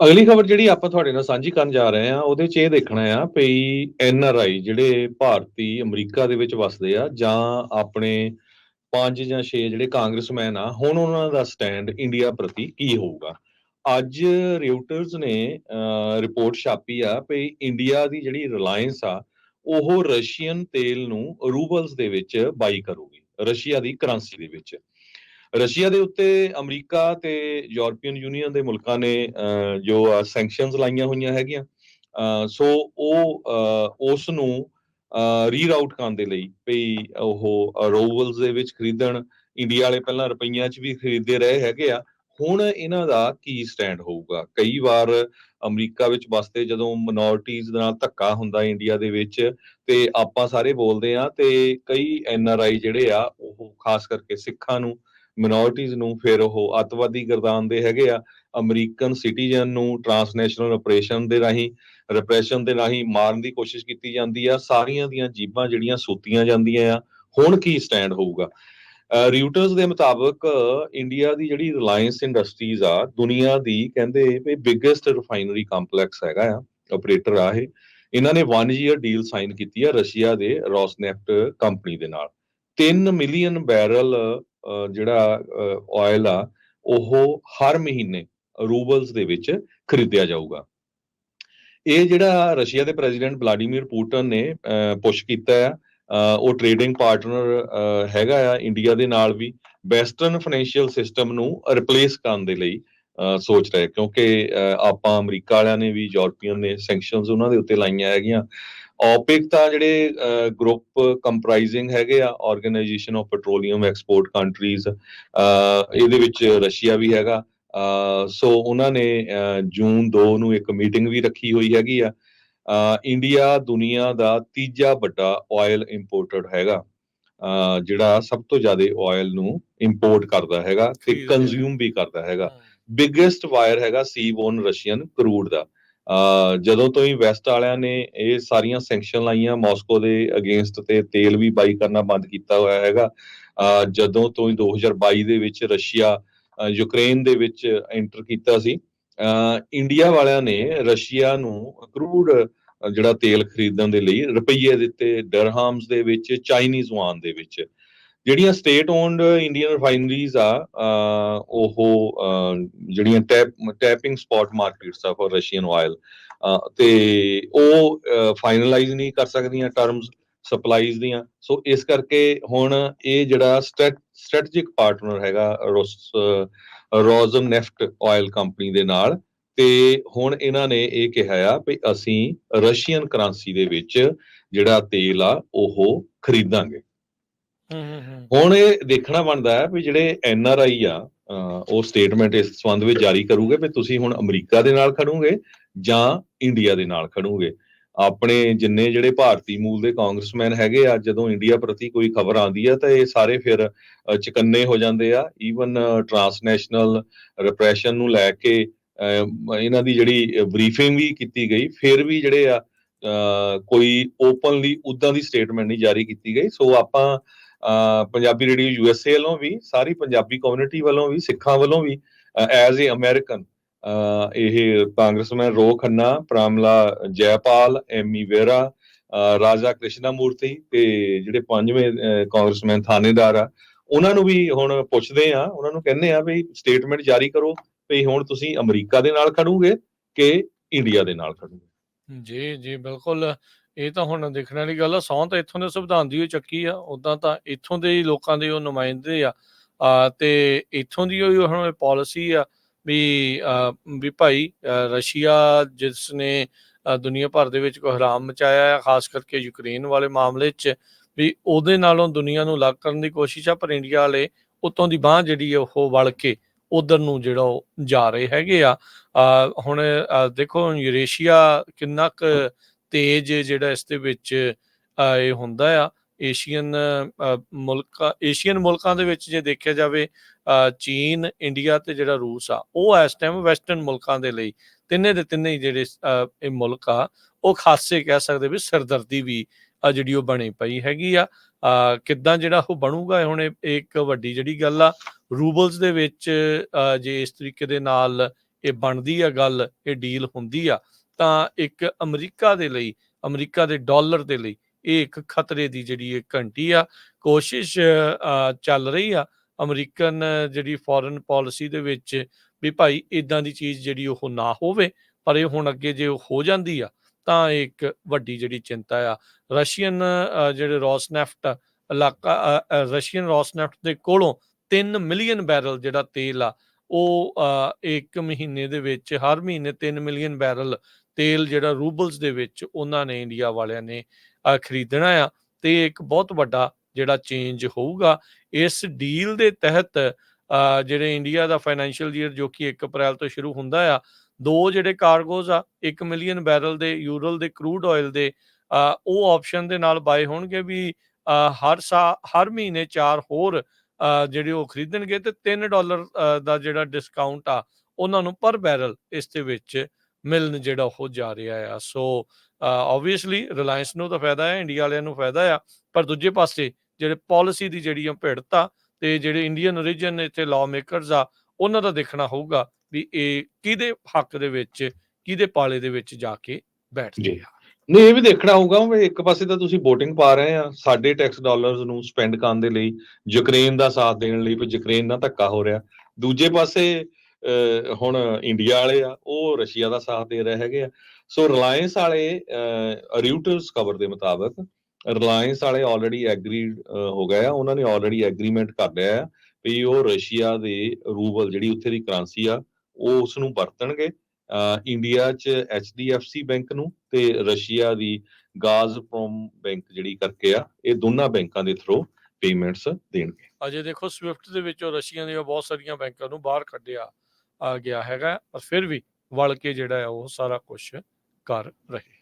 ਅਗਲੀ ਖਬਰ ਜਿਹੜੀ ਆਪਾਂ ਤੁਹਾਡੇ ਨਾਲ ਸਾਂਝੀ ਕਰਨ ਜਾ ਰਹੇ ਹਾਂ, ਉਹਦੇ 'ਚ ਇਹ ਦੇਖਣਾ ਆ ਭਈ ਐਨਆਰਆਈ ਜਿਹੜੇ ਭਾਰਤੀ ਅਮਰੀਕਾ ਦੇ ਵਿੱਚ ਵਸਦੇ ਆ ਜਾਂ ਆਪਣੇ ਪੰਜ ਜਾਂ ਛੇ ਜਿਹੜੇ ਕਾਂਗਰਸਮੈਨ ਆ, ਹੁਣ ਉਹਨਾਂ ਦਾ ਸਟੈਂਡ ਇੰਡੀਆ ਪ੍ਰਤੀ ਕੀ ਹੋਊਗਾ? ਅੱਜ ਰਿਊਟਰਸ ਨੇ ਰਿਪੋਰਟ ਛਾਪੀ ਆ ਭਈ ਇੰਡੀਆ ਦੀ ਜਿਹੜੀ ਰਿਲਾਇੰਸ ਆ, ਉਹ ਰਸ਼ੀਅਨ ਤੇਲ ਨੂੰ ਰੂਬਲਸ ਦੇ ਵਿੱਚ ਬਾਈ ਕਰੂਗੀ, ਰਸ਼ੀਆ ਦੀ ਕਰੰਸੀ ਦੇ ਵਿੱਚ। ਰਸ਼ੀਆ ਦੇ ਉੱਤੇ ਅਮਰੀਕਾ ਤੇ ਯੂਰਪੀਅਨ ਯੂਨੀਅਨ ਦੇ ਮੁਲਕਾਂ ਨੇ ਅਹ, ਜੋ ਸੈਂਕਸ਼ਨਸ ਲਾਈਆਂ ਹੋਈਆਂ ਹੈਗੀਆਂ ਸੋ ਉਹ ਅਹ, ਉਸ ਨੂੰ ਰੀਰਾਊਟ ਕਰਨ ਦੇ ਲਈ ਭਈ ਉਹ ਰੂਬਲਸ ਦੇ ਵਿੱਚ ਖਰੀਦਣ ਇੰਡੀਆ ਵਾਲੇ ਪਹਿਲਾਂ ਰੁਪਈਆਂ 'ਚ ਵੀ ਖਰੀਦਦੇ ਰਹੇ ਹੈਗੇ ਆ ਹੁਣ ਇਹਨਾਂ ਦਾ ਕੀ ਸਟੈਂਡ ਹੋਊਗਾ? ਕਈ ਵਾਰ ਅਮਰੀਕਾ ਵਿੱਚ ਵਸਦੇ ਜਦੋਂ ਮਿਨੋਰਟੀਜ਼ ਨਾਲ ਧੱਕਾ ਹੁੰਦਾ ਇੰਡੀਆ ਦੇ ਵਿੱਚ ਤੇ ਆਪਾਂ ਸਾਰੇ ਬੋਲਦੇ ਆ ਤੇ ਕਈ ਐਨਆਰਆਈ ਜਿਹੜੇ ਆ ਉਹ ਖਾਸ ਕਰਕੇ ਸਿੱਖਾਂ ਨੂੰ ਮਿਨੋਰਟੀਜ਼ ਨੂੰ ਫਿਰ ਉਹ ਅੱਤਵਾਦੀ ਗਰਦਾਨਦੇ ਹੈਗੇ ਆ, ਅਮਰੀਕਨ ਸਿਟੀਜ਼ਨ ਨੂੰ ਟਰਾਂਸਨੈਸ਼ਨਲ ਆਪਰੇਸ਼ਨ ਦੇ ਰਾਹੀਂ ਰਿਪਰੈਸ਼ਨ ਦੇ ਰਾਹੀਂ ਮਾਰਨ ਦੀ ਕੋਸ਼ਿਸ਼ ਕੀਤੀ ਜਾਂਦੀ ਆ, ਸਾਰੀਆਂ ਦੀਆਂ ਜੀਬਾਂ ਜਿਹੜੀਆਂ ਸੂਤੀਆਂ ਜਾਂਦੀਆਂ ਆ, ਹੁਣ ਕੀ ਸਟੈਂਡ ਹੋਊਗਾ? ਰਿਊਟਰਸ ਦੇ ਮੁਤਾਬਕ ਇੰਡੀਆ ਦੀ ਜਿਹੜੀ ਰਿਲਾਇੰਸ ਇੰਡਸਟਰੀਜ਼ ਆ, ਦੁਨੀਆ ਦੀ ਕਹਿੰਦੇ ਵੀ ਬਿਗੇਸਟ ਰਿਫਾਈਨਰੀ ਕੰਪਲੈਕਸ ਹੈਗਾ ਆ ਆਪਰੇਟਰ ਆ ਇਹ। ਇਹਨਾਂ ਨੇ 1 ਈਅਰ ਡੀਲ ਸਾਈਨ ਕੀਤੀ ਆ ਰਸ਼ੀਆ ਦੇ ਰੋਸਨੈਫਟ ਕੰਪਨੀ ਦੇ ਨਾਲ। 3 ਮਿਲੀਅਨ ਬੈਰਲ ਜਿਹੜਾ ਆਇਲ ਆ, ਉਹ ਹਰ ਮਹੀਨੇ ਰੂਬਲਸ ਦੇ ਵਿੱਚ ਖਰੀਦਿਆ ਜਾਊਗਾ। ਇਹ ਜਿਹੜਾ ਰਸ਼ੀਆ ਦੇ ਪ੍ਰੈਜ਼ੀਡੈਂਟ ਵਲਾਡੀਮੀਰ ਪੁਟਨ ਨੇ ਪੁਸ਼ ਕੀਤਾ ਆ ਉਹ ਟ੍ਰੇਡਿੰਗ ਪਾਰਟਨਰ ਹੈਗਾ ਆ ਇੰਡੀਆ ਦੇ ਨਾਲ ਵੀ, ਵੈਸਟਰਨ ਫਾਈਨੈਂਸ਼ੀਅਲ ਸਿਸਟਮ ਨੂੰ ਰਿਪਲੇਸ ਕਰਨ ਦੇ ਲਈ ਸੋਚ ਰਹੇ ਕਿਉਂਕਿ ਆਪਾਂ ਅਮਰੀਕਾ ਵਾਲਿਆਂ ਨੇ ਵੀ ਯੂਰਪੀਅਨ ਨੇ ਸੈਂਕਸ਼ਨਸ ਉਹਨਾਂ ਦੇ ਉੱਤੇ ਲਾਈਆਂ ਹੈਗੀਆਂ। OPEC ਤਾਂ ਜਿਹੜੇ ਗਰੁੱਪ ਕੰਪਰਾਈਜ਼ਿੰਗ ਹੈਗੇ ਆ organisation of petroleum export countries ਇਹਦੇ ਵਿੱਚ ਰਸ਼ੀਆ ਵੀ ਹੈਗਾ। ਸੋ ਉਹਨਾਂ ਨੇ ਜੂਨ 2 ਨੂੰ ਇੱਕ ਮੀਟਿੰਗ ਵੀ ਰੱਖੀ ਹੋਈ ਹੈਗੀ ਆ। ਇੰਡੀਆ ਦੁਨੀਆ ਦਾ ਤੀਜਾ ਵੱਡਾ ਆਇਲ ਇੰਪੋਰਟਰ ਹੈਗਾ। ਜਿਹੜਾ ਸਭ ਤੋਂ ਜ਼ਿਆਦਾ ਆਇਲ ਨੂੰ ਇੰਪੋਰਟ ਕਰਦਾ ਹੈਗਾ ਤੇ। ਕੰਜ਼ਿਊਮ ਵੀ ਕਰਦਾ ਹੈਗਾ। ਬਿਗੇਸਟ ਵਾਇਰ ਹੈਗਾ ਸੀਬੋਨ ਰਸ਼ੀਅਨ ਕਰੂਡ ਦਾ। ਜਦੋਂ ਤੋਂ ਹੀ ਵੈਸਟ ਵਾਲਿਆਂ ਨੇ ਇਹ ਸਾਰੀਆਂ ਸੈਂਕਸ਼ਨ ਲਾਈਆਂ ਮਾਸਕੋ ਦੇ ਅਗੇਂਸਟ ਤੇ ਤੇਲ ਵੀ ਬਾਈ ਕਰਨਾ ਬੰਦ ਕੀਤਾ ਹੋਇਆ ਹੈਗਾ। ਜਦੋਂ ਤੋਂ ਹੀ 2022 ਦੇ ਵਿੱਚ ਰਸ਼ੀਆ ਯੂਕਰੇਨ ਦੇ ਵਿੱਚ ਐਂਟਰ ਕੀਤਾ ਸੀ, ਅਹ ਇੰਡੀਆ ਵਾਲਿਆਂ ਨੇ ਰਸ਼ੀਆ ਨੂੰ ਕਰੂਡ ਜਿਹੜਾ ਤੇਲ ਖਰੀਦਣ ਦੇ ਲਈ ਰੁਪਈਏ ਦਿੱਤੇ ਡਰਹਾਮਸ ਦੇ ਵਿੱਚ ਚਾਈਨੀਜ਼ ਵਾਨ ਦੇ ਵਿੱਚ। ਜਿਹੜੀਆਂ ਸਟੇਟ ਓਨਡ ਇੰਡੀਅਨ ਰਿਫਾਈਨਰੀਜ਼ ਆ ਉਹ ਜਿਹੜੀਆਂ ਟੈਪ ਟੈਪਿੰਗ ਸਪੌਟ ਮਾਰਕੀਟਸ ਆ ਫॉर ਰਸ਼ੀਅਨ ਆਇਲ ਤੇ ਉਹ ਫਾਈਨਲਾਈਜ਼ ਨਹੀਂ ਕਰ ਸਕਦੀਆਂ ਟਰਮਸ ਸਪਲਾਈਜ਼ ਦੀਆਂ। ਸੋ ਇਸ ਕਰਕੇ ਹੁਣ ਇਹ ਜਿਹੜਾ ਸਟ੍ਰੈਟਜਿਕ ਪਾਰਟਨਰ ਹੈਗਾ ਰੋਸ ਰੋਜ਼ਨ ਨੈਫਟ ਆਇਲ ਕੰਪਨੀ ਦੇ ਨਾਲ, ਤੇ ਹੁਣ ਇਹਨਾਂ ਨੇ ਇਹ ਕਿਹਾ ਆ ਵੀ ਅਸੀਂ ਰਸ਼ੀਅਨ ਕਰੰਸੀ ਦੇ ਵਿੱਚ ਜਿਹੜਾ ਤੇਲ ਆ, ਉਹ ਖਰੀਦਾਂਗੇ। ਹੁਣ ਇਹ ਦੇਖਣਾ ਬਣਦਾ ਹੈ ਵੀ ਜਿਹੜੇ ਐਨ ਆਰ ਆਈ ਆ ਉਹ ਸਟੇਟਮੈਂਟ ਇਸ ਸੰਬੰਧ ਵਿੱਚ ਜਾਰੀ ਕਰੂਗੇ ਵੀ ਤੁਸੀਂ ਹੁਣ ਅਮਰੀਕਾ ਦੇ ਨਾਲ ਖੜੋਗੇ ਜਾਂ ਇੰਡੀਆ ਦੇ ਨਾਲ ਖੜੋਗੇ। ਆਪਣੇ ਜਿੰਨੇ ਜਿਹੜੇ ਭਾਰਤੀ ਮੂਲ ਦੇ ਕਾਂਗਰਸਮੈਨ ਹੈਗੇ ਆ ਜਦੋਂ ਇੰਡੀਆ ਪ੍ਰਤੀ ਕੋਈ ਖਬਰ ਆਉਂਦੀ ਆ ਤਾਂ ਇਹ ਸਾਰੇ ਫਿਰ ਅਹ, ਹੋ ਜਾਂਦੇ ਆ। ਈਵਨ ਟਰਾਂਸਨੈਸ਼ਨਲ ਰਿਪਰੈਸ਼ਨ ਨੂੰ ਲੈ ਕੇ ਅਹ, ਇਹਨਾਂ ਦੀ ਜਿਹੜੀ ਬਰੀਫਿੰਗ ਵੀ ਕੀਤੀ ਗਈ। ਫਿਰ ਵੀ ਜਿਹੜੇ ਆ ਕੋਈ ਓਪਨਲੀ ਉਦਾਂ ਦੀ ਸਟੇਟਮੈਂਟ ਨਹੀਂ ਜਾਰੀ ਕੀਤੀ ਗਈ। ਸੋ ਆਪਾਂ ਪੰਜਾਬੀ ਰੇਡੀਓ ਯੂਐਸਏ ਵੱਲੋਂ ਵੀ, ਸਾਰੀ ਪੰਜਾਬੀ ਕਮਿਊਨਿਟੀ ਵੱਲੋਂ ਵੀ, ਸਿੱਖਾਂ ਵੱਲੋਂ ਵੀ ਐਜ਼ ਅ ਅਮਰੀਕਨ ਇਹ ਕਾਂਗਰਸਮੈਨ ਰੋ ਖੰਨਾ, ਪ੍ਰਾਮਲਾ ਜੈਪਾਲ ਐਮੀ ਵੇਰਾ ਰਾਜਾ ਕ੍ਰਿਸ਼ਨਾ ਮੂਰਤੀ ਤੇ ਜਿਹੜੇ ਪੰਜਵੇਂ ਕਾਂਗਰਸਮੈਨ ਥਾਣੇਦਾਰ ਆ, ਉਹਨਾਂ ਨੂੰ ਵੀ ਹੁਣ ਪੁੱਛਦੇ ਆ, ਉਹਨਾਂ ਨੂੰ ਕਹਿੰਦੇ ਆ ਵੀ ਸਟੇਟਮੈਂਟ ਜਾਰੀ ਕਰੋ ਵੀ ਹੁਣ ਤੁਸੀਂ ਅਮਰੀਕਾ ਦੇ ਨਾਲ ਖੜੋਗੇ ਕਿ ਇੰਡੀਆ ਦੇ ਨਾਲ ਖੜੋਗੇ। ਜੀ ਜੀ, ਬਿਲਕੁਲ। ਇਹ ਤਾਂ ਹੁਣ ਦੇਖਣ ਵਾਲੀ ਗੱਲ ਆ ਸਹੁੰ ਤਾਂ ਇੱਥੋਂ ਦੇ ਸੰਵਿਧਾਨ ਦੀ ਹੀ ਚੱਕੀ ਆ ਉਦਾਂ ਤਾਂ ਇੱਥੋਂ ਦੇ ਹੀ ਲੋਕਾਂ ਦੇ ਉਹ ਨੁਮਾਇੰਦੇ ਆ। ਤੇ ਇੱਥੋਂ ਦੀ ਉਹ ਹੁਣ ਪਾਲਿਸੀ ਆ ਵੀ ਵੀ ਭਾਈ ਰਸ਼ੀਆ ਜਿਸ ਨੇ ਦੁਨੀਆ ਭਰ ਦੇ ਵਿੱਚ ਕੋਈ ਹਰਾਮ ਮਚਾਇਆ ਆ ਖਾਸ ਕਰਕੇ ਯੂਕਰੇਨ ਵਾਲੇ ਮਾਮਲੇ 'ਚ ਵੀ ਉਹਦੇ ਨਾਲੋਂ ਦੁਨੀਆ ਨੂੰ ਅਲੱਗ ਕਰਨ ਦੀ ਕੋਸ਼ਿਸ਼ ਆ ਪਰ ਇੰਡੀਆ ਵਾਲੇ ਉਤੋਂ ਦੀ ਬਾਹ ਜਿਹੜੀ ਆ ਉਹ ਵਲ ਕੇ ਉਧਰ ਨੂੰ ਜਿਹੜਾ ਉਹ ਜਾ ਰਹੇ ਹੈਗੇ ਆ ਹੁਣ ਆ, ਦੇਖੋ ਯੂਰੇਸ਼ੀਆ ਕਿੰਨਾ ਕੁ ਤੇਜ ਜਿਹੜਾ ਇਸ ਦੇ ਵਿੱਚ ਇਹ ਹੁੰਦਾ ਆ ਏਸ਼ੀਅਨ ਅ, ਮੁਲਕਾਂ ਏਸ਼ੀਅਨ ਮੁਲਕਾਂ ਦੇ ਵਿੱਚ ਜੇ ਦੇਖਿਆ ਜਾਵੇ ਚੀਨ ਇੰਡੀਆ ਤੇ ਜਿਹੜਾ ਰੂਸ ਆ ਉਹ ਇਸ ਟਾਈਮ ਵੈਸਟਰਨ ਮੁਲਕਾਂ ਦੇ ਲਈ ਤਿੰਨੇ ਦੇ ਤਿੰਨੇ ਹੀ ਜਿਹੜੇ ਇਹ ਮੁਲਕ ਆ ਉਹ ਖਾਸੇ ਕਹਿ ਸਕਦੇ ਵੀ ਸਰਦਰਦੀ ਵੀ ਆ ਜਿਹੜੀ ਉਹ ਬਣੀ ਪਈ ਹੈਗੀ ਆ। ਕਿੱਦਾਂ ਜਿਹੜਾ ਉਹ ਬਣੂਗਾ ਹੁਣ ਇਹ ਇੱਕ ਵੱਡੀ ਜਿਹੜੀ ਗੱਲ ਆ ਰੂਬਲਸ ਦੇ ਵਿੱਚ ਜੇ ਇਸ ਤਰੀਕੇ ਦੇ ਨਾਲ ਇਹ ਬਣਦੀ ਆ ਗੱਲ ਇਹ ਡੀਲ ਹੁੰਦੀ ਆ ਤਾਂ ਇੱਕ ਅਮਰੀਕਾ ਦੇ ਲਈ ਅਮਰੀਕਾ ਦੇ ਡਾਲਰ ਦੇ ਲਈ ਇਹ ਇੱਕ ਖਤਰੇ ਦੀ ਜਿਹੜੀ ਇਹ ਘੰਟੀ ਆ ਕੋਸ਼ਿਸ਼ ਚੱਲ ਰਹੀ ਆ ਅਮਰੀਕਨ ਜਿਹੜੀ ਫੋਰਨ ਪਾਲਿਸੀ ਦੇ ਵਿੱਚ ਵੀ ਭਾਈ ਇਦਾਂ ਦੀ ਚੀਜ਼ ਜਿਹੜੀ ਉਹ ਨਾ ਹੋਵੇ ਪਰ ਇਹ ਹੁਣ ਅੱਗੇ ਜੇ ਉਹ ਹੋ ਜਾਂਦੀ ਆ ਤਾਂ ਇਹ ਇੱਕ ਵੱਡੀ ਜਿਹੜੀ ਚਿੰਤਾ ਆ। ਰਸ਼ੀਅਨ ਜਿਹੜੇ ਰੋਸਨੈਫਟ ਇਲਾਕਾ ਰਸ਼ੀਅਨ ਰੋਸਨੈਫਟ ਦੇ ਕੋਲੋਂ 3 ਮਿਲੀਅਨ ਬੈਰਲ ਜਿਹੜਾ ਤੇਲ ਆ ਉਹ ਅ, ਇੱਕ ਮਹੀਨੇ ਦੇ ਵਿੱਚ ਹਰ ਮਹੀਨੇ 3 ਮਿਲੀਅਨ ਬੈਰਲ ਤੇਲ ਜਿਹੜਾ ਰੂਬਲਸ ਦੇ ਵਿੱਚ ਉਹਨਾਂ ਨੇ ਇੰਡੀਆ ਵਾਲਿਆਂ ਨੇ ਖਰੀਦਣਾ ਆ ਤੇ ਇੱਕ ਬਹੁਤ ਵੱਡਾ ਜਿਹੜਾ ਚੇਂਜ ਹੋਊਗਾ, ਇਸ ਡੀਲ ਦੇ ਤਹਿਤ ਜਿਹੜੇ ਇੰਡੀਆ ਦਾ ਫਾਈਨੈਂਸ਼ੀਅਲ ਈਅਰ ਜੋ ਕਿ 1 ਅਪ੍ਰੈਲ ਤੋਂ ਸ਼ੁਰੂ ਹੁੰਦਾ ਆ, ਦੋ ਜਿਹੜੇ ਕਾਰਗੋਜ਼ ਆ 1 ਮਿਲੀਅਨ ਬੈਰਲ ਦੇ ਯੂਰਲ ਦੇ ਕਰੂਡ ਆਇਲ ਦੇ ਉਹ ਆਪਸ਼ਨ ਦੇ ਨਾਲ ਬਾਏ ਹੋਣਗੇ ਵੀ ਹਰ ਸਾ, ਹਰ ਮਹੀਨੇ ਚਾਰ ਹੋਰ ਜਿਹੜੇ ਉਹ ਖਰੀਦਣਗੇ ਤੇ 3 ਡਾਲਰ ਦਾ ਜਿਹੜਾ ਡਿਸਕਾਊਂਟ ਆ, ਉਹਨਾਂ ਨੂੰ ਪਰ ਬੈਰਲ ਇਸ ਦੇ ਵਿੱਚ ਮਿਲਣ ਜਿਹੜਾ ਉਹ ਜਾ ਰਿਹਾ ਆ। ਸੋ ਆਬਵੀਅਸਲੀ ਰਿਲਾਇੰਸ ਨੂੰ ਤਾਂ ਫਾਇਦਾ ਹੈ ਇੰਡੀਆ ਵਾਲਿਆਂ ਨੂੰ ਫਾਇਦਾ ਆ ਪਰ ਦੂਜੇ ਪਾਸੇ ਜਿਹੜੇ ਪਾਲਿਸੀ ਦੀ ਜਿਹੜੀ ਭਿੜਤ ਤੇ ਜਿਹੜੇ ਇੰਡੀਅਨ ਓਰੀਜਨ ਇੱਥੇ ਲਾਅ ਮੇਕਰਸ ਆ ਉਹਨਾਂ ਦਾ ਦੇਖਣਾ ਹੋਊਗਾ ਵੀ ਇਹ ਕਿਹਦੇ ਹੱਕ ਦੇ ਵਿੱਚ ਕਿਹਦੇ ਪਾਲੇ ਦੇ ਵਿੱਚ ਜਾ ਕੇ ਬੈਠਦੇ। ਆ ਨਹੀਂ ਇਹ ਵੀ ਦੇਖਣਾ ਹੋਊਗਾ ਵੀ ਇੱਕ ਪਾਸੇ ਤਾਂ ਤੁਸੀਂ VOTING ਪਾ ਰਹੇ ਆ ਸਾਡੇ ਟੈਕਸ ਡਾਲਰਸ ਨੂੰ ਸਪੈਂਡ ਕਰਨ ਦੇ ਲਈ ਯੂਕਰੇਨ ਦਾ ਸਾਥ ਦੇਣ ਲਈ ਵੀ ਯੂਕਰੇਨ ਨਾਲ ਧੱਕਾ ਹੋ ਰਿਹਾ। ਦੂਜੇ ਪਾਸੇ ਹੁਣ ਇੰਡੀਆ ਵਾਲੇ ਆ, ਉਹ ਰਸ਼ੀਆ ਦਾ ਸਾਥ ਦੇ ਰਹੇ ਹੈਗੇ ਆ। ਸੋ ਰਿਲਾਇੰਸ ਵਾਲੇ ਰਿਊਟਰਸ ਖਬਰ ਦੇ ਮੁਤਾਬਕ ਰਿਲਾਇੰਸ ਵਾਲੇ ਆਲਰੇਡੀ ਐਗਰੀਡ ਹੋ ਗਏ ਆ। ਉਹਨਾਂ ਨੇ ਆਲਰੇਡੀ ਐਗਰੀਮੈਂਟ ਕਰ ਲਿਆ ਆ ਵੀ ਉਹ ਰਸ਼ੀਆ ਦੇ ਰੂਬਲ ਜਿਹੜੀ ਉੱਥੇ ਦੀ ਕਰੰਸੀ ਆ, ਉਹ ਉਸ ਨੂੰ ਵਰਤਣਗੇ ਇੰਡੀਆ 'ਚ HDFC ਬੈਂਕ ਨੂੰ ਤੇ ਰਸ਼ੀਆ ਦੀ ਗਾਜ਼ਪ੍ਰੋਮ ਬੈਂਕ ਜਿਹੜੀ ਕਰਕੇ ਆ, ਇਹ ਦੋਨਾਂ ਬੈਂਕਾਂ ਦੇ ਥਰੂ ਪੇਮੈਂਟਸ ਦੇਣਗੇ। ਅਜੇ ਦੇਖੋ ਸਵਿਫਟ ਦੇ ਵਿੱਚੋਂ ਰਸ਼ੀਆ ਦੀਆਂ ਬਹੁਤ ਸਾਰੀਆਂ ਬੈਂਕਾਂ ਨੂੰ ਬਾਹਰ ਕੱਢਿਆ। ਆ ਗਿਆ ਹੈਗਾ, ਪਰ ਫਿਰ ਵੀ ਵਲ ਕੇ ਜਿਹੜਾ ਆ ਉਹ ਸਾਰਾ ਕੁਝ ਕਰ ਰਹੇ।